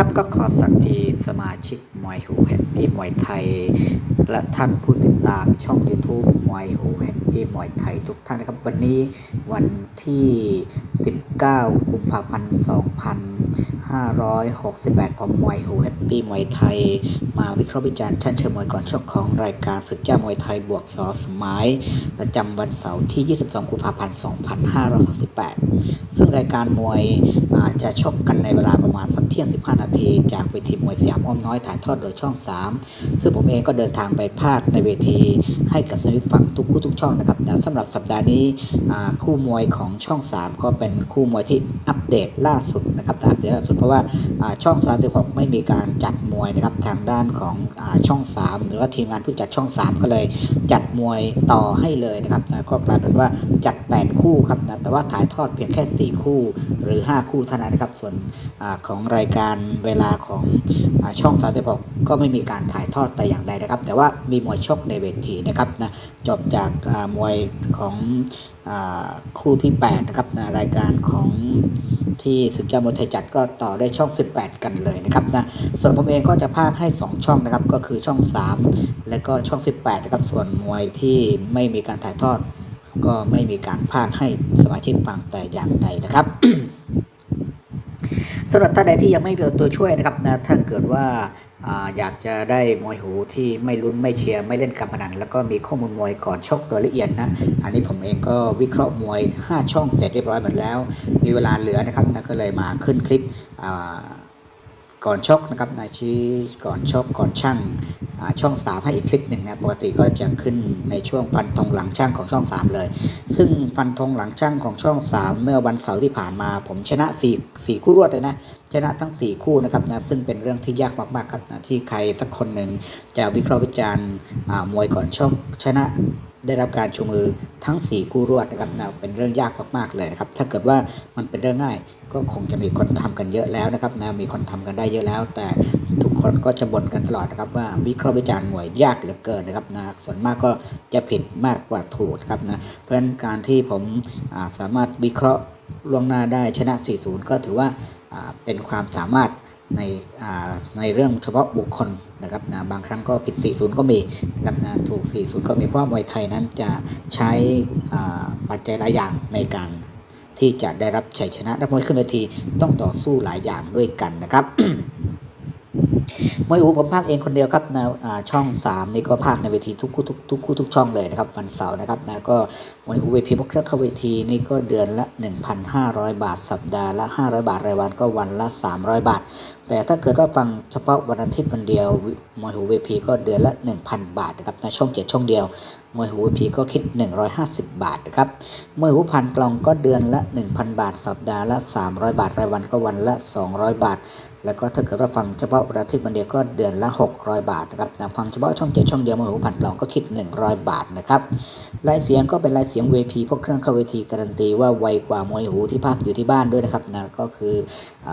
ครับก็ขอสวัสดีสมาชิกมวยหูแฮปปี้มวยไทย และท่านผู้ติดตามช่อง YouTube มวยหูแฮปปี้มวยไทยทุกท่านนะครับ วันนี้วันที่ 19 กุมภาพันธ์ 2568 ผมมวยหูแฮปปี้มวยไทย มาวิเคราะห์วิจารณ์ชั้นเชิงมวยก่อนชกของรายการศึกเจ้ามวยไทยบวกสอสมัยประจำวันเสาร์ที่ 22 กุมภาพันธ์ 2568 ซึ่งรายการมวย อาจจะชกกันในเวลาประมาณสักเที่ยง 15 นาทีจากเวทีมวยสยามอ้อมน้อยถ่ายทอดโดยช่อง 3 ซึ่งผมเองก็เดินทางไปภาคในเวที ให้กับสมิฟังทุกคู่ทุกช่องนะครับนะสำหรับสัปดาห์นี้คู่มวยของช่อง 3 ก็เป็นคู่มวยที่อัปเดตล่าสุดนะครับอัปเดตล่าสุดเพราะว่าอ่าช่อง 36 ไม่มีการจัดมวยนะครับทางด้านของอช่อง 3 หรือว่าทีมงานผู้จัดช่อง 3 ก็เลยจัดมวยต่อให้เลยนะครับก็กลายเป็นว่าจัด 8 คู่ครับนะแต่ว่าถ่ายทอดเพียงแค่ 4 คู่หรือ 5 คู่เท่านั้นนะครับ ส่วนอของรายการเวลาของอาช่อง36ก็ไม่มีการถ่ายทอดแต่อย่างใดนะครับ แต่ว่ามีมวยชกในเวทีนะครับนะจบจากมวยของอคู่ที่ 8 นะครับนะรายการของที่ศึกยามวยไทยจัดก็ต่อได้ช่อง 18 กันเลยนะครับนะส่วนผมเองก็จะพากให้ 2 ช่องนะครับ ก็คือช่อง 3 และก็ช่อง 18 นะครับ ส่วนมวยที่ไม่มีการถ่ายทอด ก็ไม่มีการพากให้สมาชิกฟังแต่อย่างใดนะครับ สำหรับท่านใดที่ยังไม่มีตัวช่วยนะครับนะถ้าเกิดว่าอ่าอยากจะได้มวยหูที่ไม่ลุ้นไม่เชียร์ไม่เล่นการพนันแล้วก็มีข้อมูลมวยก่อนชกโดยละเอียดนะ อันนี้ผมเองก็วิเคราะห์มวย 5 ช่องเสร็จเรียบร้อยหมดแล้ว มีเวลาเหลือนะครับนะก็เลยมาขึ้นคลิปอ่า ก่อนชกนะครับนะชี้ก่อนชกก่อนช่างช่อง 3 ให้อีกคลิปหนึ่งนะปกติก็จะขึ้นในช่วงฟันธงหลังช่างของช่อง 3 เลย ซึ่งฟันธงหลังช่างของช่อง 3 เมื่อวันเสาร์ที่ผ่านมา ผมชนะ4 4คู่รวดเลยนะชนะทั้ง 4 คู่นะครับนะซึ่งเป็นเรื่องที่ยากมากๆครับนะที่ใครสักคนหนึ่งจะวิเคราะห์วิจารณ์มวยก่อนชกชนะ ได้รับการชูมือทั้ง 4 คู่รวดนะครับนะเป็นเรื่องยากมากๆเลยนะครับถ้าเกิดว่ามันเป็นเรื่องง่ายก็คงจะมีคนทำกันเยอะแล้วนะครับนะมีคนทำกันได้เยอะแล้ว แต่ทุกคนก็จะบ่นกันตลอดนะครับว่าวิเคราะห์วิจารณ์มวยยากเหลือเกินนะครับนะส่วนมากก็จะผิดมากกว่าถูกนะครับนะเพราะฉะนั้นการที่ผมาสามารถวิเคราะห์ล่วงหน้าได้ชนะ 4-0 ก็ถือว่าอ่าเป็นความสามารถ ในอ่าในเรื่องเฉพาะบุคคลนะครับนะบางครั้งก็ผิด 40 ก็มีนะครับนะถูก 40 ก็มีเพราะว่ามวยไทยนั้นจะใช้อ่าปัจจัยหลายอย่างในการที่จะได้รับชัยชนะนักมวยขึ้นเวทีต้องต่อสู้หลายอย่างด้วยกันนะครับ มวยอูผมพากย์เองคนเดียวครับนะช่อง 3 นี่ก็พากย์ในเวทีทุกคู่ทุกทุกคู่ทุกช่องเลยนะครับวันเสาร์นะครับนะก็มวยอูเวทีพวกเครื่องเข้าเวทีนี่ก็เดือนละ 1,500 บาท สัปดาห์ละ 500 บาทรายวันก็วันละ 300 บาท แต่ถ้าเกิดว่าฟังเฉพาะวันอาทิตย์วันเดียวมวยหูเวทีก็เดือนละ 1,000 บาทนะครับในช่องเจ็ดช่องเดียวมวยหูเวทีก็คิด 150 บาทนะครับมวยหูพันกล่องก็เดือนละ 1,000 บาท สัปดาห์ละ 300 บาท รายวันก็วันละ 200 บาท แล้วก็ถ้าเกิดว่าฟังเฉพาะวันอาทิตย์วันเดียวก็เดือนละ 600 บาทนะครับฟังเฉพาะช่องเจ็ดช่องเดียวมวยหูพันกล่องก็คิด 100 บาทนะครับลายเสียงก็เป็นลายเสียงเวทีพวกเครื่องเข้าเวทีการันตีว่าไวกว่ามวยหูที่พากอยู่ที่บ้านด้วยนะครับนะก็คืออ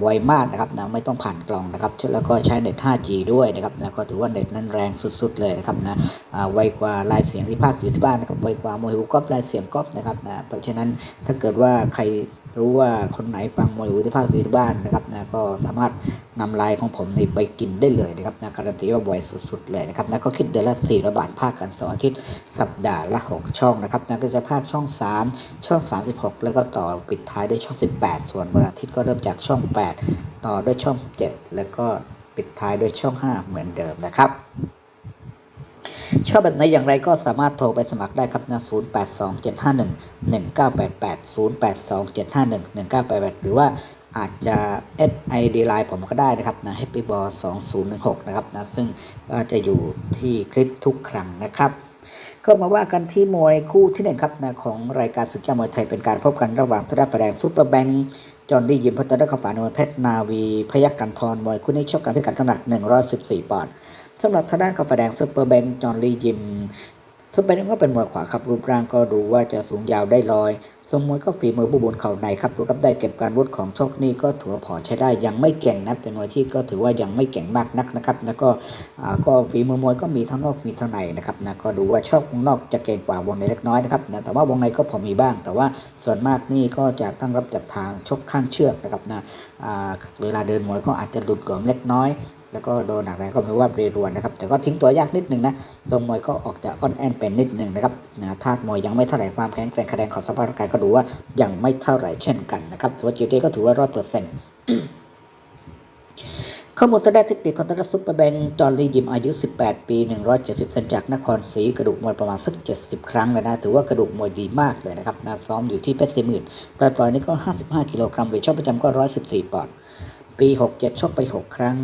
ไวมากนะครับนะไม่ต้องผ่านกล่องนะครับแล้วก็ใช้เน็ต 5G ด้วยนะครับนะก็ถือว่าเน็ตนั้นแรงสุด ๆ เลยนะครับนะไวกว่าลายเสียงที่ภาคอยู่ที่บ้านนะครับไวกว่ามวยหูก๊อปลายเสียงก๊อปนะครับนะเพราะฉะนั้นถ้าเกิดว่าใคร รู้ว่าคนไหนฟังมวยหูที่ภาคอยู่ที่บ้านนะครับนะก็สามารถนำลายของผมนี่ไปกินได้เลยนะครับนะการันตีว่าไวสุดๆเลยนะครับนะก็คิดเดือนละ400บาทภาคกันสาร์อาทิตย์สัปดาห์ละ6ช่องนะครับนะก็จะภาคช่อง3ช่อง36แล้วก็ต่อปิดท้ายด้วยช่อง18ส่วนวันอาทิตย์ก็เริ่มจากช่อง8ต่อด้วยช่อง7แล้วก็ปิดท้ายด้วยช่อง5เหมือนเดิมนะครับ ชอบแบบไหนอย่างไรก็สามารถโทรไปสมัครได้ครับนะ0 8 2 7 5 1 1 9 8 8 0 8 2 7 5 1 1 9 8 8 หรือว่าอาจจะ SID Line ผมก็ได้นะครับนะ Happy Ball 2016 นะครับนะ ซึ่งก็จะอยู่ที่คลิปทุกครั้งนะครับ ก็มาว่ากันที่มวยคู่ที่หนึ่งครับนะของรายการศึกยามวยไทยเป็นการพบกันระหว่างทดาประแดงซุปเปอร์แบงค์จอห์นดี้ยิมพัตเตอร์ขฝานวลเพชรนาวี พยักกันทรมวยคู่นี้ชกกันพิกัดน้ำหนัก 114 ปอนด์ สำหรับทางด้านขฝาแดงซุปเปอร์แบงค์จอห์นดี้ยิมส่วนไปนั้นก็เป็นมวยขวาครับรูปร่างก็ดูว่าจะสูงยาวได้ลอยทรงมวยก็ฝีมือบุบนเข่าในครับดูครับได้เก็บการวุฒิของโชคนี่ก็ถือว่าพอใช้ได้ยังไม่เก่งนะเป็นมวยที่ก็ถือว่ายังไม่เก่งมากนักนะครับ แล้วก็ก็ฝีมือมวยก็มีทั้งนอกมีทั้งในนะครับนะก็ดูว่าชอบนอกจะเก่งกว่าวงในเล็กน้อยนะครับนะแต่ว่าวงในก็พอมีบ้าง แต่ว่าส่วนมากนี่ก็จะตั้งรับจับทางชกข้างเชือกนะครับนะเวลาเดินมวยก็อาจจะหลุดหลวมเล็กน้อย แล้วก็โดนหนักแรงก็ไม่ว่าเรรวนนะครับ แต่ก็ทิ้งตัวยากนิดนึงนะทรงมวยก็ออกจะอ่อนแอนเป็นนิดนึงนะครับนะธาตุมวยยังไม่เท่าไหร่ความแข็งแกร่งคะแนนของสภาพร่างกายก็ดูว่ายังไม่เท่าไหร่เช่นกันนะครับถือว่าจิวเต้ก็ถือว่าร้อยเปอร์เซ็นต์ข้อมูลทางด้านเทคนิคของทางด้านซุปเปอร์แบงค์จอร์ลียิมอายุ 18 ปี 170เซนจากนครศรีกระดูกมวยประมาณสัก 70 ครั้งเลยนะ ถือว่ากระดูกมวยดีมากเลยนะครับนาซ้อมอยู่ที่เพชรสี่หมื่นปล่อยนี่ก็ 55 กิโลกรัมเวทชกประจำก็ 114 ปอนด์ ปี 67ชกไป 6 ครั้ง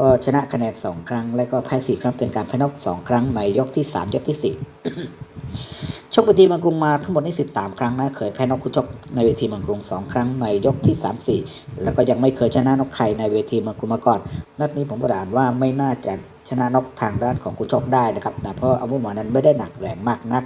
ก็ชนะคะแนน2ครั้ง และก็แพ้4ครั้งเป็นการแพ้นอก2ครั้งในยกที่3ยกที่4ชกเวทีเมังกรุงมาทั้งหมดนี่13ครั้งนะเคยแพ้นอกคู่ชกในเวทีเมังกรุงครั้งในยกที่3 4แล้วก็ยังไม่เคยชนะนอกใครในเวทีเมังกรุงมาก่อนนัดนี้ผมประดานว่าไม่น่าจะชนะนอกทางด้านของคู่ชกได้นะครับนะเพราะอาวุธหมอนั้นไม่ได้หนักแรงมากนัก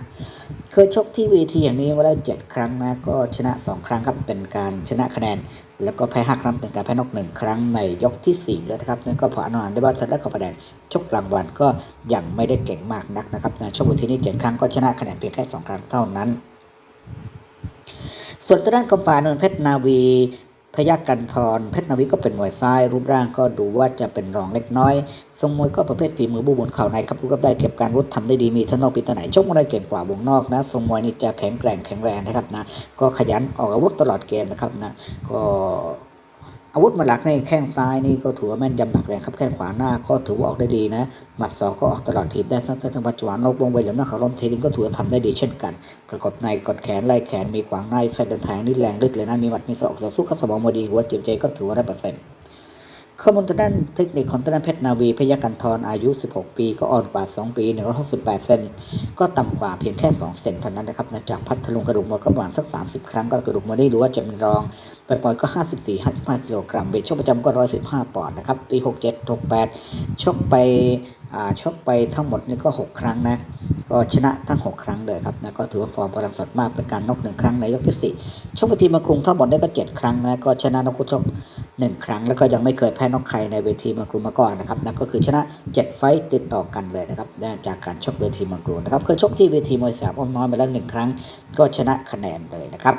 เคยชกที่เวทีอย่างนี้มาแล้วเจ็ดครั้งนะก็ชนะ2ครั้งครับเป็นการชนะคะแนน แล้วก็แพ้ห้าครั้งเป็นการแพ้นอกหนึ่งครั้งในยกที่สี่แล้วนะครับนั่นก็พออนุมานได้ว่าทางด้านของประแดนชกกลางวันก็ยังไม่ได้เก่งมากนักนะครับในชกเวทีนี้เจ็ดครั้งก็ชนะคะแนนเพียงแค่สองครั้งเท่านั้น ส่วนทางด้านกองฝ่านนเพชรนาวี พยักกันทรเพชรนาวิก็เป็นมวยซ้าย รูปร่างก็ดูว่าจะเป็นรองเล็กน้อย ทรงมวยก็ประเภทฝีมือบูบนเข่าในครับรู้กับได้เก็บการวุฒิทำได้ดีมีทั้งนอกปีตะไหนชกมวยได้เก่งกว่าวงนอกนะ ทรงมวยนี่จะแข็งแกร่งแข็งแรงนะครับนะ ก็ขยันออกอาวุธตลอดเกมนะครับนะ ก็ อาวุธมาหลักในแข้งซ้ายนี่ก็ถือว่าแม่นยำหนักแรงครับแข้งขวาหน้าก็ถือว่าออกได้ดีนะหมัดสองก็ออกตลอดทีมได้ทั้งทั้งปัจจุบันนกวงไปเหลี่ยมหน้าเขาล้มเทนิงก็ถือว่าทำได้ดีเช่นกัน ประกอบในกดแขนไล่แขนมีขวางในใส่เดินทางนี่แรงลึกเลยนะมีหมัดมีศอกต่อสู้ข้าสมองมาดีหัวเจ็บใจก็ถือว่าได้เปอร์เซ็นต์ข้อมูลทางด้านเทคนิคของทางด้านเพชรนาวีพยัคฆ์กันทรอายุ 16 ปี ก็อ่อนกว่า 2 ปี 168 เซนก็ต่ำกว่าเพียงแค่ 2 เซนเท่านั้นนะครับจากพัทลุงกระดูกมวยก็ประมาณสัก 30 ครั้งก็กระดูกมวยได้รู้ว่าจะเป็นรองปปล่อยก็ 54 55กิโลกรัมเวทชกประจำก็ 115 ปอนด์นะครับ ปี 67 68 ชกไปอ่าชกไปทั้งหมดนี่ก็ 6 ครั้งนะ ก็ชนะทั้ง 6 ครั้งเลยครับนะก็ถือว่าฟอร์มพลังสดมากเป็นการนอกหนึ่งครั้งในยกที่ 4 ชกปทีมากรุงทั้งหมดได้ก็ 7 ครั้งนะก็ชนะนกคู่ชก1 ครั้ง แล้วก็ยังไม่เคยแพ้นอกใครในเวทีมากรุงมาก่อนนะครับนะก็คือชนะ 7 ไฟต์ติดต่อกันเลยนะครับจากการชกเวทีมากรุงนะครับเคยชกที่เวทีมวยสามอ้อมน้อยมาแล้วหนึ่งครั้ง ก็ชนะคะแนนเลยนะครับ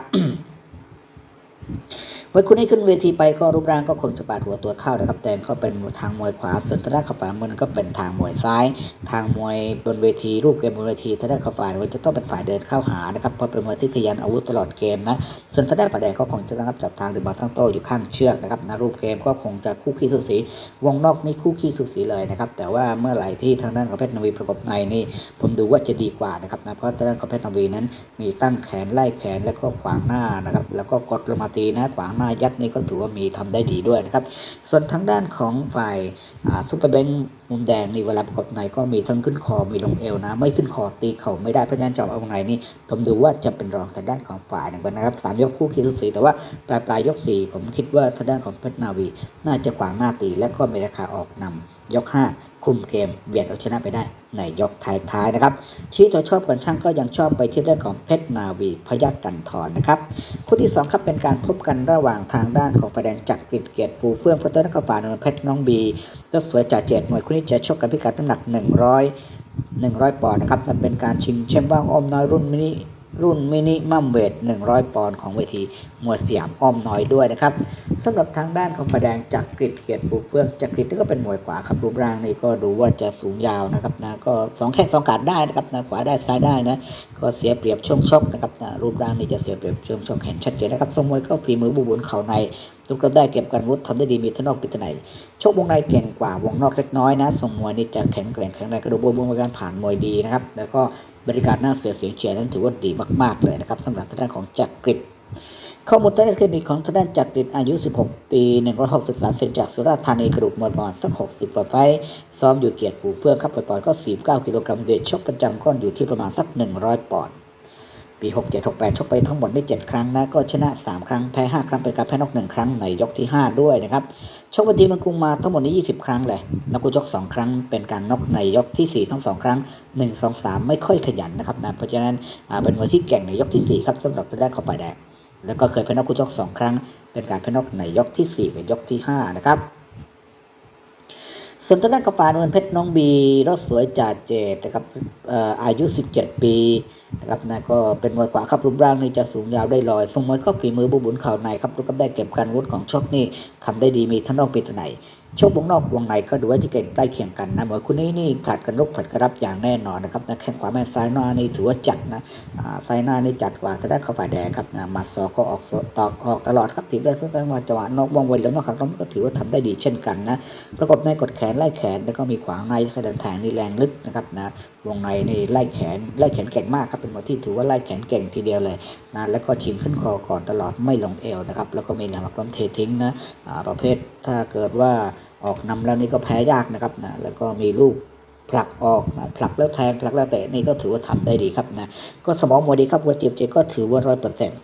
เมื่อคุณให้ขึ้นเวทีไปก็รูปร่างก็คงจะปาดหัวตัวเท่านะครับแต่เขาเป็นทางมวยขวา ส่วนทางด้านขวามันก็เป็นทางมวยซ้าย ทางมวยบนเวทีรูปเกมบนเวทีทางด้านขวามันจะต้องเป็นฝ่ายเดินเข้าหานะครับเพราะเป็นมวยที่ขยันอาวุธตลอดเกมนะส่วนทางด้านฝ่ายแดงก็คงจะรับจับทางหรือมาทั้งโต้อยู่ข้างเชือกนะครับนะรูปเกมก็คงจะคู่ขี้สุสี วงนอกนี่คู่ขี้สุสีเลยนะครับแต่ว่าเมื่อไหร่ที่ทางด้านของเพชรนาวีประกบในนี่ผมดูว่าจะดีกว่านะครับนะเพราะทางด้านของเพชรนาวีนั้น มีตั้งแขนไล่แขนแล้วก็ขวางหน้านะครับแล้วก็กดลงมาตีนะขวางหน้ายัดนี่ก็ถือว่ามีทำได้ดีด้วยนะครับ ส่วนทางด้านของฝ่ายซุปเปอร์แบงค์มุมแดงนี่เวลาประกบในก็มีทั้งขึ้นคอมีลงเอวนะ ไม่ขึ้นคอตีเข่าไม่ได้เพราะฉะนั้นจะเอาไงนี่ผมดูว่าจะเป็นรองทางด้านของฝ่ายหนึ่งนะครับสามยกคู่คีสุสีแต่ว่าปลายปลายยกสี่ผมคิดว่าทางด้านของเพชรนาวี น่าจะขวางหน้าตีและก็มีราคาออกนำยกห้า คุมเกมเบียดเอาชนะไปได้ในยกท้ายๆนะครับชี้ตัวชอบกันช่างก็ยังชอบไปที่เรื่องของเพชรนาวีพยัคฆ์กันทรนนะครับคู่ที่สองครับเป็นการพบกันระหว่างทางด้านของฝ่ายแดงจักรกริดเกียรติฟูเฟื่องพัฒนากฝ่ายนนเพชรน้องบีก็สวยจ่าเจ็ดหน่วยคู่นี้จะชกกันพิกัดน้ำหนัก 100 100 ปอนด์นะครับนั่นเป็นการชิงแชมป์ว่างอ้อมน้อยรุ่นมินิ รุ่นมินิมัมเวท 100 ปอนด์ของเวทีมวยสยามอ้อมน้อยด้วยนะครับสำหรับทางด้านของฝ่ายแดงจักรกริดเกียรติฟูเฟื่องจักรกริดก็เป็นมวยขวาครับรูปร่างนี่ก็ดูว่าจะสูงยาวนะครับนะก็สองแข้งสองขาดได้นะครับนะขวาได้ซ้ายได้นะก็เสียเปรียบช่วงชกนะครับนะรูปร่างนี่จะเสียเปรียบช่วงชกเห็นชัดเจนนะครับทรงมวยก็ฝีมือบุบุนเข่าใน ลูกกระได้เก็บกันวุฒิทำได้ดีมีทั้งนอกปีตะไหนชกวงในเก่งกว่าวงนอกเล็กน้อยนะทรงมวยนี่จะแข็งแกร่งแข็งแรงกระดูกบวมการผ่านมวยดีนะครับ แล้วก็บรรยากาศหน้าเสือเสียงเชียร์นั้นถือว่าดีมากๆเลยนะครับสำหรับทางด้านของจักรกริดข้อมูลทางด้านคลินิกของทางด้านจักรดินอายุ 16 ปี 163เซนจากสุราษฎร์ธานีกระดูกมวลประมาณสัก 60กว่าไฟต์ซ้อมอยู่เกียรติฝูเฟื่องครับปล่อยๆก็ 49 กิโลกรัมเวทชกประจำก้อนอยู่ที่ประมาณสัก 100 ปอนด์ ปี67 68ชกไปทั้งหมดได้ 7 ครั้งนะ ก็ชนะ 3 ครั้ง แพ้ 5 ครั้ง เป็นการแพ้นอก1ครั้งในยกที่ 5 ด้วยนะครับ ชกวันทีมันกรุงมาทั้งหมดนี้ 20 ครั้งเลยนักกุยก 2 ครั้ง เป็นการนอกในยกที่ 4 ทั้ง 2 ครั้ง 1 2 3 ไม่ค่อยขยันนะครับนะ เพราะฉะนั้นเป็นมวยที่เก่งในยกที่ 4 ครับสำหรับตัวแรกเข้าไปแดงแล้วก็เคยแพ้นอกกุยก 2 ครั้ง เป็นการแพ้นอกในยกทีสี่4กับยกที่ 5 นะครับ ส่วนทางด้านกาแฟนวลเพชรน้องบีรถสวยจ่าเจดนะครับอ่ออายุ 17 ปีนะครับนะก็เป็นมวยขวาครับรูปร่างนี่จะสูงยาวได้ลอยทรงมวยก็ฝีมือบุบุนเข่าในครับรูปก็ได้เก็บการวุฒของชกนี่ทำได้ดีมีทั้งนอกปีตไหน ชกวงนอกวงในก็ดูว่าจะเก่งใกล้เคียงกันนะมวยคู่นี้นี่ผลัดกันลุกผลัดกันรับอย่างแน่นอนนะครับนะแข้งขวาแม่ซ้ายหน้านี่ถือว่าจัดนะอ่าซ้ายหน้านี่จัดกว่าทางด้เข้าฝ่ายแดงครับนะมัดศอกก็ออกตอกออกตลอดครับถีบได้ซึ่งจังหวะจังหวะนอกวงเว้นแล้วนอกครับน้องก็ถือว่าทำได้ดีเช่นกันนะประกบในกดแขนไล่แขนแล้วก็มีขวางในใช้ดินแทงนี่แรงลึกนะครับนะวงในนี่ไล่แขนไล่แขนเก่งมากครับเป็นมวยที่ถือว่าไล่แขนเก่งทีเดียวเลยนะแล้วก็ชิงขึ้นคอก่อนตลอดไม่ลงเอวนะครับแล้วก็มีแรงหักล้มเททิ้งนะประเภทถ้าเกิดว่า ออกนำแล้วนี่ก็แพ้ยากนะครับนะแล้วก็มีลูกผลักออกนะผลักแล้วแทงผลักแล้วเตะนี่ก็ถือว่าทำได้ดีครับนะก็สมองมวยดีครับวัวเจียบเจก็ถือว่าร้อยเปอร์เซ็นต์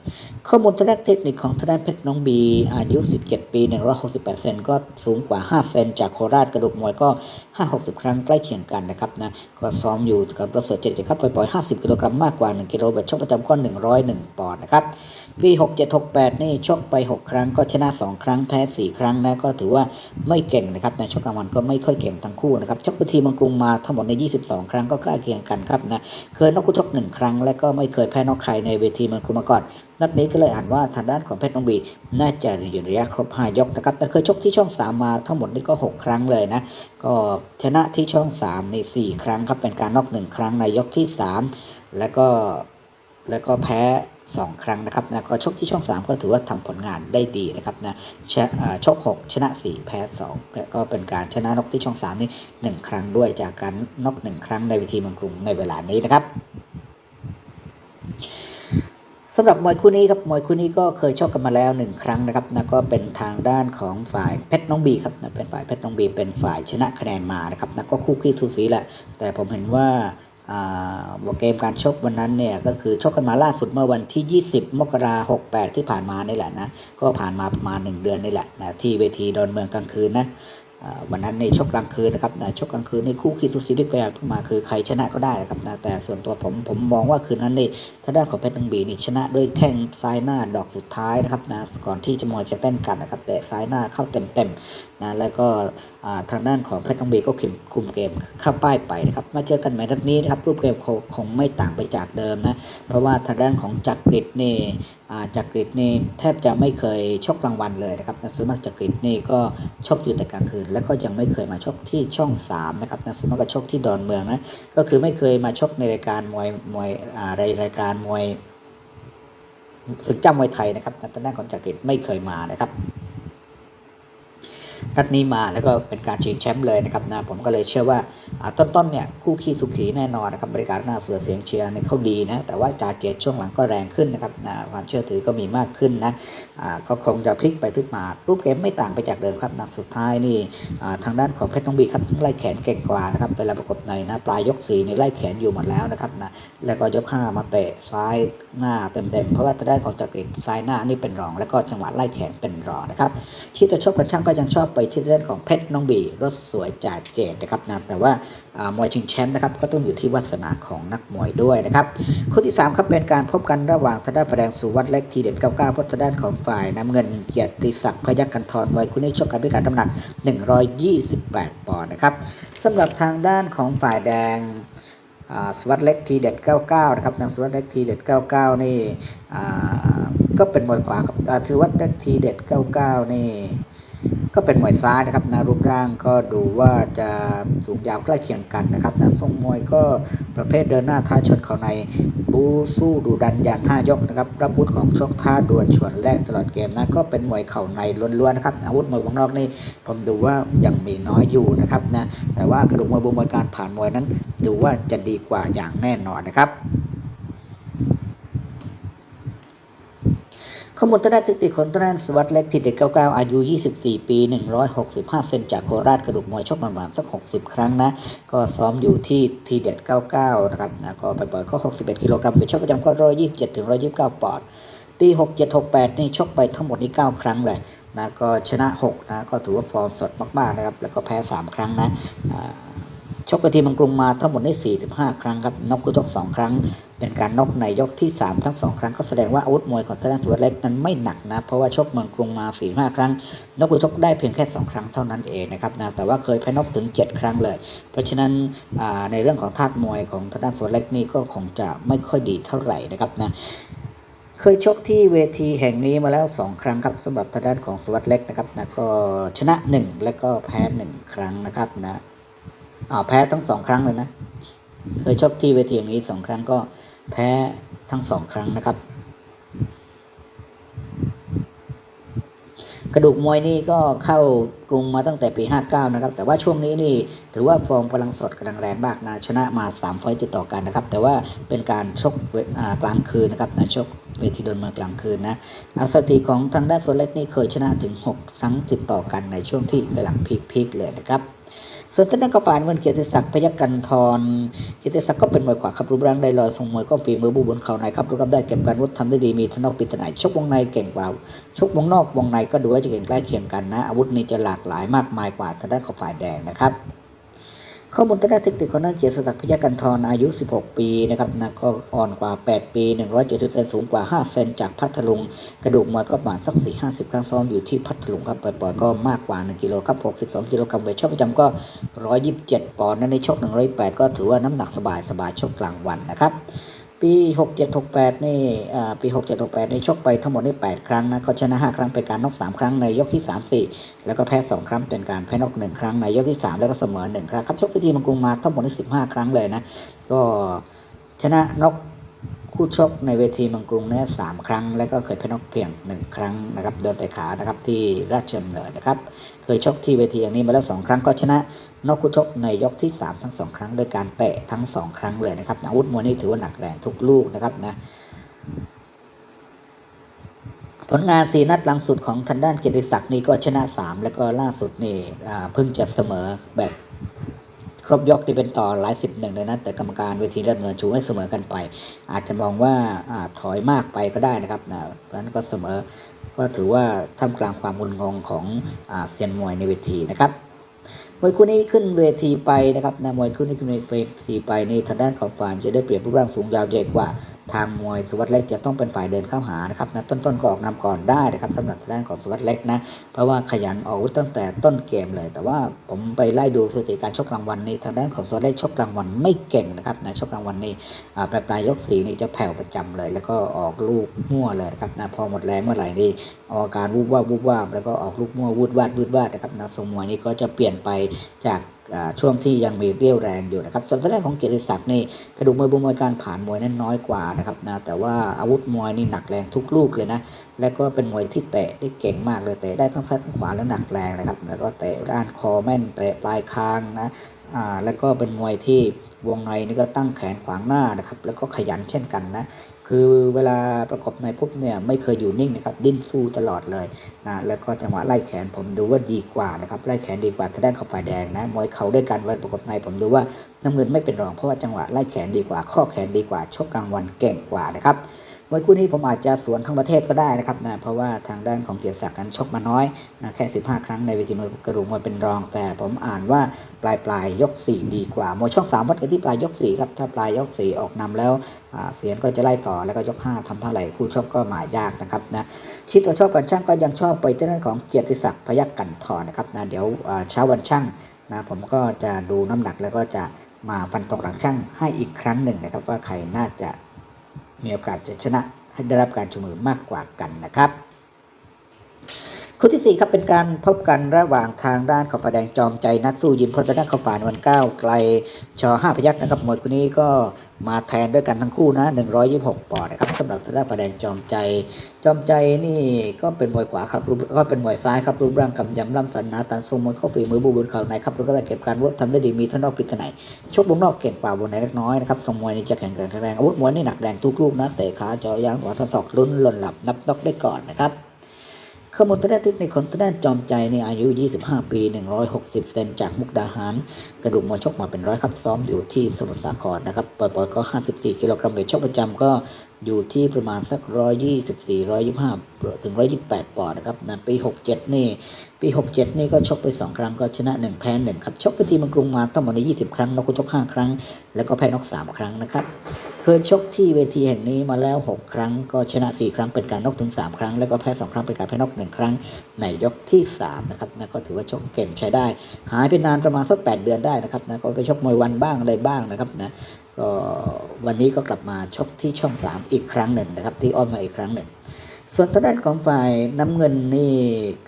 ข้อมูลทางด้านเทคนิคของทางด้านเพชรน้องบีอายุ 17 ปี 168 เซนก็สูงกว่า 5 เซนจากโคราชกระดูกมวยก็5-60 ครั้งใกล้เคียงกันนะครับนะก็ซ้อมอยู่กับประเสริฐเจ็ดครับปล่อยๆ50 กิโลกรัมมากกว่า 1 กิโลแบบชกประจำก็101 ปอนด์นะครับปี 6768 นี่ชกไป 6 ครั้งก็ชนะ 2 ครั้งแพ้ 4 ครั้งนะก็ถือว่าไม่เก่งนะครับในชกกลางวันก็ไม่ค่อยเก่งทั้งคู่นะครับชกไปทีมังกรุงมาทั้งหมดใน 22 ครั้งก็ใกล้เคียงกันครับนะเคยนอกคู่ชก1ครั้ง และก็ไม่เคยแพ้นอกใครในเวทีมังกรุงมาก่อน นัดนี้ก็เลยอ่านว่าทางด้านของเพชรน้องบีน่าจะอยู่ระยะครบ5ยกนะครับ แต่เคยชกที่ช่อง3มาทั้งหมดนี่ก็ 6 ครั้งเลยนะ ก็ชนะที่ช่อง3ใน4ครั้งครับ เป็นการนอก 1 ครั้งในยกที่ 3 แล้วก็แล้วก็แพ้ 2 ครั้งนะครับนะก็ชกที่ช่อง 3 ก็ถือว่าทำผลงานได้ดีนะครับนะชชก 6 ชนะ 4 แพ้ 2 แล้วก็เป็นการชนะนกที่ช่อง 3 นี่ 1 ครั้งด้วยจากการนอก1 ครั้งในเวทีเมืองกรุงในเวลานี้นะครับ สำหรับมวยคู่นี้ครับมวยคู่นี้ก็เคยชกกันมาแล้วหนึ่งครั้งนะครับนะก็เป็นทางด้านของฝ่ายเพชรน้องบีครับนะเป็นฝ่ายเพชรน้องบี เป็นฝ่ายชนะคะแนนมานะครับนะก็คู่ขี้สูสีแหละ แต่ผมเห็นว่าเกมการชกวันนั้นเนี่ยก็คือชกกันมาล่าสุดเมื่อวันที่ 20 มกราคม68ที่ผ่านมานี่แหละนะ ก็ผ่านมาประมาณ 1 เดือนนี่แหละนะที่เวทีดอนเมืองกลางคืนนะ วันนั้นในชกกลางคืนนะครับนะชกกลางคืนในคู่คีสุสีที่ไปขึ้นมาคือใครชนะก็ได้นะครับนะแต่ส่วนตัวผมผมมองว่าคืนนั้นในทางด้านของเพชรนังบีนี่ชนะด้วยแข้งซ้ายหน้าดอกสุดท้ายนะครับนะก่อนที่จะมวยจะเต้นกันนะครับแต่ซ้ายหน้าเข้าเต็มๆนะแล้วก็ทางด้านของเพชรนังบีก็คุมคุมเกมเข้าป้ายไปนะครับมาเจอกันใหม่นัดนี้นะครับรูปเกมคงไม่ต่างไปจากเดิมนะเพราะว่าทางด้านของจักริดนี่ จากกรีฑนี่แทบจะไม่เคยชกกลางวันเลยนะครับนะส่วนมากจากกรีฑนี่ก็ชกอยู่แต่กลางคืน แล้วก็ยังไม่เคยมาชกที่ช่อง3นะครับนะส่วนมากก็ชกที่ดอนเมืองนะก็คือไม่เคยมาชกในรายการมวยมวยอ่าในรายการมวยศึกจ้ามวยไทยนะครับทางด้านของจากกรีฑไม่เคยมานะครับ นัดนี้มาแล้วก็เป็นการชิงแชมป์เลยนะครับนะผมก็เลยเชื่อว่าต้นๆเนี่ยคู่ขี้สุขีแน่นอนนะครับบริการหน้าเสือเสียงเชียร์เนี่ยเขาดีนะแต่ว่าจ่าเจตช่วงหลังก็แรงขึ้นนะครับนะความเชื่อถือก็มีมากขึ้นนะก็คงจะพลิกไปพลิกมารูปเกมไม่ต่างไปจากเดิมครับนะสุดท้ายนี่ทางด้านของเพชรน้องบีครับส่งไล่แขนเก่งกว่านะครับเวลาประกบในนะปลายยกสี่นี่ไล่แขนอยู่หมดแล้วนะครับนะแล้วก็ยกห้ามาเตะซ้ายหน้าเต็มๆเพราะว่าทางด้านของจักริดซ้ายหน้านี่เป็นรอง แล้วก็จังหวะไล่แขนเป็นรองนะครับที่จะชอบกันช่างก็ยังชอบไปที่เรื่องของเพชรน้องบีรถสวยจ่าเจดนะครับนะแต่ว่ามวยชิงแชมป์นะครับก็ต้องอยู่ที่วาสนาของนักมวยด้วยนะครับคู่ที่3ครับเป็นการพบกันระหว่างทางด้านแดงสุวัสด์เล็กทีเด็ด99พัฒด้านของฝ่ายน้ำเงินเกียรติศักดิ์พยัคฆ์กันทรไว้คู่นี้ชกกันพิการน้ำหนัก 128 ปอนด์นะครับสำหรับทางด้านของฝ่ายแดงสวัสดเล็กทีเด็ด 99 นะครับนางสวัสดเล็กทีเด็ด 99 นี่อ่าก็เป็นมวยขวาครับสวัสดเล็กทีเด็ด 99 นี่ ก็เป็นมวยซ้ายนะครับนะรูปร่างก็ดูว่าจะสูงยาวใกล้เคียงกันนะครับนะทรงมวยก็ประเภทเดินหน้าท้าชนเขาในบูสู้ดูดันยันห้ายกนะครับรับอาวุธของชกท้าดวลชวนแรกตลอดเกมนะก็เป็นมวยเข่าในล้วนๆนะครับอาวุธมวยวงนอกนี่ผมดูว่ายังมีน้อยอยู่นะครับนะแต่ว่ากระดูกมวยบูมวยการผ่านมวยนั้น ดูว่าจะดีกว่าอย่างแน่นอนนะครับ ข้อมูลทางด้านเทคนิคของทางด้านสวัสดิ์เล็กทีเด็ด99 อายุ 24 ปี 165 เซนจากโคราชกระดูกมวยชกประมาณสัก 60 ครั้งนะ ก็ซ้อมอยู่ที่ทีเด็ด 99 นะครับนะก็ไปปล่อยก็ 61 กิโลกรัมเป็นชกประจำก็127 ถึง 129 ปอนด์ปี 67 68 นี่ชกไปทั้งหมดนี่9ครั้งเลยนะก็ชนะ 6 นะ ก็ถือว่าฟอร์มสดมากๆนะครับ แล้วก็แพ้ 3 ครั้งนะชกกับทีมมังกรุงมาทั้งหมดนี่45 ครั้งครับนอกคู่ชก2ครั้ง เป็นการนอกในยกที่ 3 ทั้ง 2 ครั้งก็แสดงว่าอาวุธมวยของทางด้านสุวัสดิ์เล็กนั้นไม่หนักนะ เพราะว่าชกเมืองกรุงมา45ครั้งนกคู่ชกได้เพียงแค่ 2 ครั้งเท่านั้นเองนะครับนะแต่ว่าเคยแพ้นกถึง 7 ครั้งเลย เพราะฉะนั้นในเรื่องของธาตุมวยของทางด้านสุวัสดิ์เล็กนี่ก็คงจะไม่ค่อยดีเท่าไหร่นะครับนะเคยชกที่เวทีแห่งนี้มาแล้ว 2 ครั้งครับสำหรับทางด้านของสวัสดิ์เล็กนะครับนะก็ชนะ 1 และก็แพ้ 1 ครั้งนะครับนะอ่าแพ้ทั้งสองครั้งเลยนะเคยชกที่เวทีอย่างนี้สองครั้งก็ แพ้ทั้งสองครั้งนะครับ กระดูกมวยนี่ก็เข้ากรุงมาตั้งแต่ปี 59 นะครับ แต่ว่าช่วงนี้นี่ถือว่าฟอร์มกำลังสดกำลังแรงมากนะ ชนะมา 3 ไฟต์ติดต่อกันนะครับ แต่ว่าเป็นการชกกลางคืนนะครับนะชกเวทีโดนเมืองกลางคืนนะอาสถิติของทางด้านโซนเล็กนี่เคยชนะถึง 6 ครั้งติดต่อกันในช่วงที่กำลังพีคๆเลยนะครับ ส่วนทางด้นกฝ่ายมันเกียรติศักดิ์พยักกันทรเกียรติศักดิ์ก็เป็นมวยขวาครับรูปร่างได้ลอยส่งมวยก็ฝีมือบูบนเข่าในครับรูปร่างได้เก็บการวุฒิทำได้ดีมีทนอกปิดถนัดชกวงในเก่งกว่าชกวงนอกวงในก็ดูว่าจะเก่งใกล้เคียงกันนะ อาวุธนี้จะหลากหลายมากมายกว่าทางด้านของฝ่ายแดงนะครับ ข้อมูลทางด้านเทคนิคของนักเกียรติศักดิ์พยัคฆกันทรอายุ 16 ปีนะครับนะก็อ่อนกว่า 8 ปี 170เซนสูงกว่า 5 เซนจากพัทลุง กระดูกมวยก็ประมาณสัก 4 50 ครั้งซ้อมอยู่ที่พัทลุงครับปล่อยๆก็มากกว่า 1 กิโลครับ 62 กิโลกรัมเวทชกประจำก็ 127 ปอนด์นั่นในชก 108 ก็ถือว่าน้ำหนักสบายสบายชกกลางวันนะครับ ปี67 68นี่อ่าปี67 68นี่ชกไปทั้งหมดนี่8ครั้งนะเขาชนะ5ครั้งเป็นการน็อก3ครั้งในยกที่3 4แล้วก็แพ้2ครั้งเป็นการแพ้นอก1ครั้งในยกที่3แล้วก็เสมอ1ครั้งครับชกพิธีมังกรมาทั้งหมดนี่15ครั้งเลยนะ ก็ชนะนอก คู่ชกในเวทีเมังกรุงเนี่ยสามครั้ง แล้วก็เคยแพ้นอกเพียงหนึ่งครั้งนะครับโดนแต่ขานะครับที่ราชดำเนินนะครับ เคยชกที่เวทีอย่างนี้มาแล้วสองครั้งก็ชนะนอกคู่ชกในยกที่ 3 ทั้ง 2 ครั้งโดยการเตะทั้ง 2 ครั้งเลยนะครับอาวุธมวยนี่ถือว่าหนักแรงทุกลูกนะครับนะผลงานสีนัดหลังสุดของทางด้านเกียรติศักดิ์นี่ก็ชนะ 3 แล้วก็ล่าสุดนี่เพิ่งจะเสมอแบบ ครบยกที่เป็นต่อหลายสิบหนึ่งเลยนะแต่กรรมการเวทีดำเนินชูให้เสมอกันไป อาจจะมองว่าอถอยมากไปก็ได้นะครับนะเพราะฉะนั้นก็เสมอก็ถือว่าท่ามกลางความงุนงงของอเซียนมวยในเวทีนะครับ มวยคู่นี้ขึ้นเวทีไปนะครับนะมวยคู่นี้ขึ้นเวทีไปในทางด้านของฝ่ายจะได้เปรียบรูปร่างสูงยาวใหญ่กว่า ทางมวยสวัสด์เล็กจะต้องเป็นฝ่ายเดินเข้าหานะครับนะต้นๆก็ออกนำก่อนได้นะครับสำหรับทางด้านของสวัสด์เล็กนะเพราะว่าขยันออกอาวุธตั้งแต่ต้นเกมเลย แต่ว่าผมไปไล่ดูสถิติการชกรางวัลนี่ทางด้านของสวัสด์เล็กชกรางวัลไม่เก่งนะครับนะชกรางวัลนี่อ่าปลายปลายๆยกสีนี่จะแผ่วประจำเลย แล้วก็ออกลูกมั่วเลยนะครับนะพอหมดแรงเมื่อไหร่นี่ ออกอาการวูบวาบวูบวาบแล้วก็ออกลูกมั่ววูดวาดวูดวาดนะครับนะทรงมวยนี่ก็จะเปลี่ยนไปจากช่วงที่ยังมีเรี่ยวแรงอยู่นะครับ ส่วนทางด้านของเกียรติศักดิ์นี่กระดูกมวยบุมวยการผ่านมวยนั้นน้อยกว่านะครับนะแต่ว่าอาวุธมวยนี่หนักแรงทุกลูกเลยนะและก็เป็นมวยที่เตะได้เก่งมากเลยเตะได้ทั้งซ้ายทั้งขวาแล้วหนักแรงนะครับ แล้วก็เตะด้านคอแม่นเตะปลายคางนะอ่าแล้วก็เป็นมวยที่วงในนี่ก็ตั้งแขนขวางหน้านะครับ แล้วก็ขยันเช่นกันนะ คือเวลาประกบในปุ๊บเนี่ยไม่เคยอยู่นิ่งนะครับ ดิ้นสู้ตลอดเลยนะแล้วก็จังหวะไล่แขนผมดูว่าดีกว่านะครับไล่แขนดีกว่าทางด้านเขาฝ่ายแดงนะมวยเขาด้วยกันวันประกบในผมดูว่าน้ำเงินไม่เป็นรองเพราะว่าจังหวะไล่แขนดีกว่า ข้อแขนดีกว่าชกกลางวันเก่งกว่านะครับ มวยคู่นี้ผมอาจจะสวนทั้งประเทศก็ได้นะครับนะเพราะว่าทางด้านของเกียรติศักดิ์นั้นชกมาน้อยนะแค่ 15 ครั้งในเวทีมวยกระดูกมวยเป็นรอง แต่ผมอ่านว่าปลายปลายยก 4 ดีกว่ามวยช่อง 3 วัดกันที่ปลายยก 4 ครับ ถ้าปลายยก 4 ออกนำแล้วเสียนก็จะไล่ต่อแล้วก็ยก 5ทำเท่าไหร่คู่ชกก็หมายยากนะครับนะชิดตัวชอบกันช่างก็ยังชอบไปที่ด้านของเกียรติศักดิ์พยัคฆ์กันทรนะครับนะเดี๋ยวเช้าวันช่างนะผมก็จะดูน้ำหนักแล้วก็จะมาฟันตกหลังช่างให้อีกครั้งหนึ่งนะครับว่าใครน่าจะ มีโอกาสจะชนะให้ได้รับการชูมือมากกว่ากันนะครับ คู่ที่สี่ครับเป็นการพบกันระหว่างทางด้านขอบฟ้าแดงจอมใจนักสู้ยิมพลทางด้านขอบฟ้านวันเก้าไกลชห้าพยัคฆ์นะครับมวยคู่นี้ก็มาแทนด้วยกันทั้งคู่นะ 126 ปอนด์นะครับสำหรับทางด้านฟ้าแดงจอมใจ จอมใจนี่ก็เป็นมวยขวาครับรูปก็เป็นมวยซ้ายครับรูปร่างกำยำล่ำสันนาตันทรงมวยเข้าฝีมือบูบุญเข่าในครับแล้วก็ได้เก็บการเวิร์กทำได้ดีมีทั้งนอกปิดทั้งในชกวงนอกเก่งกว่าวงในเล็กน้อยนะครับทรงมวยนี่จะแข็งแกร่งแข็งแรงอาวุธมวยนี่หนักแรงทุกลูกนะเตะขาจาะยางหัวทศอกลุ้นหล่นหลับนับนอกได้ก่อนนะครับ ขโมูลทางด้นเทคนิคของทางด้านจอมใจในอายุ 25 ปี 160 เซนจากมุกดาหาร กระดูกมวยชกมาเป็นร้อยครับซ้อมอยู่ที่สมุทรสาครนะครับปล่อยๆก็ 54 กิโลกรัมเวทชกประจำก็ อยู่ที่ประมาณสัก124 125ถึง128ปอนด์นะครับนะปี67นี่ ปี67นี่ก็ชกไป2ครั้งก็ชนะ1แพ้1ครับ ชกไปทีเมังกรุงมาทั้งหมดใน20ครั้งนกชก5ครั้ง แล้วก็แพ้นก3ครั้งนะครับ เคยชกที่เวทีแห่งนี้มาแล้ว6ครั้ง ก็ชนะ4ครั้งเป็นการนกถึง3ครั้ง แล้วก็แพ้2ครั้งเป็นการแพ้นก1ครั้ง ในยกที่3นะครับนะก็ถือว่าชกเก่งใช้ได้ หายไปนานประมาณสัก8เดือนได้นะครับนะก็ไปชกมวยวันบ้างอะไรบ้างนะครับนะก็วันนี้ก็กลับมาชกที่ช่อง 3 อีกครั้งหนึ่งนะครับ ที่อ้อมมาอีกครั้งหนึ่ง ส่วนทางด้านของฝ่ายน้ำเงินนี่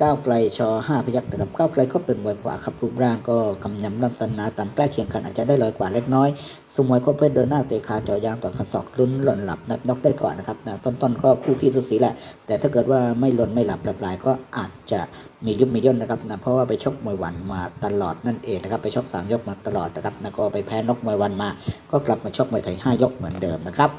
ก้าวไกลชห้าพยักษ์นะครับก้าวไกลก็เป็นมวยขวาครับรูปร่างก็กำยำลำสันนาตันใกล้เคียงกันอาจจะได้ลอยกว่าเล็กน้อยสมวยก็เพื่อเดินหน้าเตะขาเจาะยางต่อขันศอกลุ้นหล่นหลับนับน็อกได้ก่อนนะครับนะต้นๆก็คู่ขี้สุดสีแหละ แต่ถ้าเกิดว่าไม่หล่นไม่หลับปลายๆก็อาจจะมียุบมีย่นนะครับนะเพราะว่าไปชกมวยวันมาตลอดนั่นเองนะครับไปชกสามยกมาตลอดนะครับนะก็ไปแพ้นกมวยวันมา ก็กลับมาชกมวยไทยห้ายกเหมือนเดิมนะครับ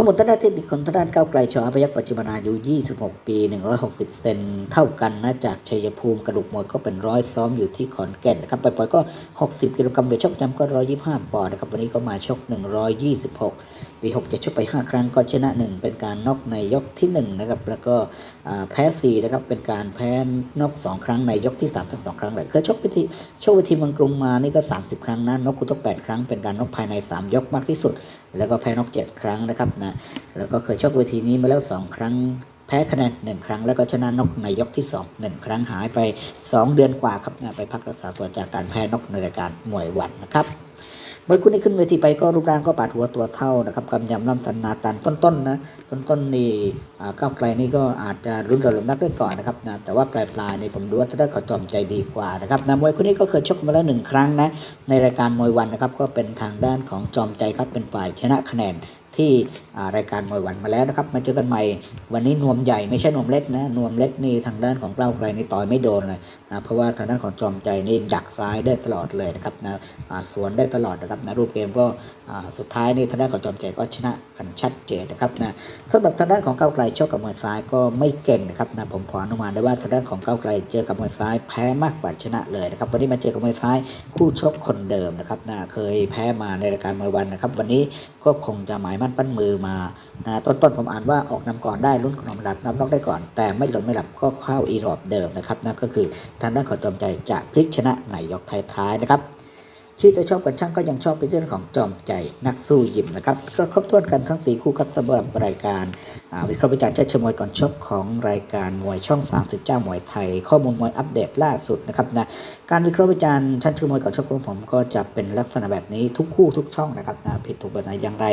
ข้อมูลทางด้านเทคนิคของทางด้านก้าวไกลชอพยัคฆ์ปัจจุบันอายุ 26 ปี 160 เซนเท่ากันนะ จากชัยภูมิกระดูกมวยก็เป็นร้อยซ้อมอยู่ที่ขอนแก่นนะครับไปปล่อยๆก็ 60 กิโลกรัมเวทชกประจำก็ 125 ปอนด์นะครับ วันนี้ก็มาชก 126 ปี 6 จะชกไป 5 ครั้งก็ชนะ 1 เป็นการน็อกในยกที่ 1 นะครับ แล้วก็แพ้ 4 นะครับ เป็นการแพ้น็อก 2 ครั้งในยกที่ 3 ทั้งสองครั้งเลยเคยชกไปที่ชกไปทีเมืองกรุงมานี่ก็ 30 ครั้งนะน็อกคุตก8ครั้งเป็นการน็อกภายใน 3 ยกมากที่สุด แล้วก็แพ้น็อก7ครั้งนะครับนะแล้วก็เคยชกเวทีนี้มาแล้ว 2 ครั้งแพ้คะแนนหนึ่งครั้งแล้วก็ชนะนกในยกที่2หนึ่งครั้งหายไป 2 เดือนกว่าครับนะไปพักรักษาตัวจากการแพ้นกในรายการมวยวันนะครับมวยคู่นี้ขึ้นเวทีไปก็รูปร่างก็ปาดหัวตัวเท่านะครับกำยำลำสันนาตันต้นๆนะต้นๆนี่ก้าวไกลนี่ก็อาจจะรุนกับลมนักด้ก่อนนะครับนะแต่ว่าปลายปลายนี่ผมดูว่าจะได้เขาจอมใจดีกว่านะครับนะมวยคู่นี้ก็เคยชกมาแล้วหนึ่งครั้งนะในรายการมวยวันนะครับก็เป็นทางด้านของจอมใจครับเป็นฝ่ายชนะคะแนน ที่รายการมวยวันมาแล้วนะครับ มาเจอกันใหม่ วันนี้นวมใหญ่ไม่ใช่นวมเล็กนะ นวมเล็กนี่ทางด้านของเกล้าไกลนี่ต่อยไม่โดนเลยนะเพราะว่าทางด้านของจอมใจนี่ดักซ้ายได้ตลอดเลยนะครับนะสวนได้ตลอดนะครับนะรูปเกมก็สุดท้ายนี่ทางด้านของจอมใจก็ชนะกันชัดเจนนะครับนะสำหรับทางด้านของเก้าไกลชกกับมวยซ้ายก็ไม่เก่งนะครับนะผมขออนุมานได้ว่าทางด้านของเก้าไกลเจอกับมวยซ้ายแพ้มากกว่าชนะเลยนะครับวันนี้มาเจอกับมวยซ้ายคู่ชกคนเดิมนะครับนะเคยแพ้มาในรายการมวยวันนะครับ วันนี้ก็คงจะหมายมั่นปั้นมือมานต้นๆผมอ่านว่าออกนำก่อนได้ลุ้นขนมหลับนับนอกได้ก่อน แต่ไม่หล่นไม่หลับก็เข้าอีรอบเดิมนะครับนั่นก็คือทางด้านของจอมใจจะพลิกชนะในยกท้ายๆนะครับ ชื่อตัวชอบกันช่างก็ยังชอบเป็นเรื่องของจอมใจนักสู้ยิมนะครับก็ครบถ้วนกันทั้งสีคู่ครับสำหรับรายการวิเคราะห์วิจารณ์เจ้าชมวยก่อนชกของรายการมวยช่อง30เจ้ามวยไทย ข้อมูลมวยอัปเดตล่าสุดนะครับนะการวิเคราะห์วิจารณ์ชั้นชื่อมวยก่อนชกของผมก็จะเป็นลักษณะแบบนี้ทุกคู่ทุกช่องนะครับนะผิดถูกแบบไหนอย่างไร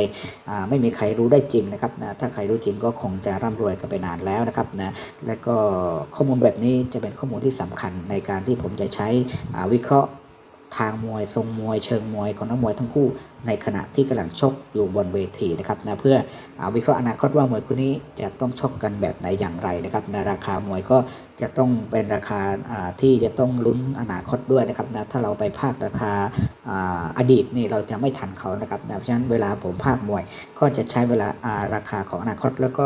ไม่มีใครรู้ได้จริงนะครับนะถ้าใครรู้จริงก็คงจะร่ำรวยกันไปนานแล้วนะครับนะและก็ข้อมูลแบบนี้จะเป็นข้อมูลที่สำคัญในการที่ผมจะใช้วิเคราะห์ ทางมวยทรงมวยเชิงมวยของนักมวยทั้งคู่ในขณะที่กำลังชกอยู่บนเวทีนะครับนะเพื่ออวิเคราะห์อนาคตว่ามวยคู่นี้จะต้องชกกันแบบไหนอย่างไรนะครับในราคามวยก็จะต้องเป็นราคาที่จะต้องลุ้นอนาคตด้วยนะครับนะถ้าเราไปภาคราคาอาอดีตนี่เราจะไม่ทันเขานะครับนะเพราะฉะนั้นเวลาผมภาคมวยก็จะใช้เวลาาราคาของอนาคต แล้วก็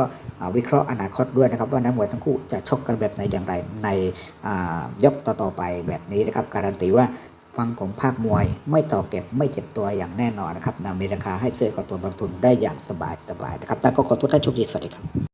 วิเคราะห์อนาคตด้วยนะครับว่านักมวยทั้งคู่จะชกกันแบบไหนอย่างไรในยกต่อๆไปแบบนี้นะครับการันตีว่า ฟังผมภาคมวยไม่ต่อเก็บไม่เจ็บตัวอย่างแน่นอนนะครับนำมีราคาให้ซื้อกับตัวลงทุนได้อย่างสบายๆนะครับแต่ก็ขอทุกท่านโชคดีสวัสดีครับ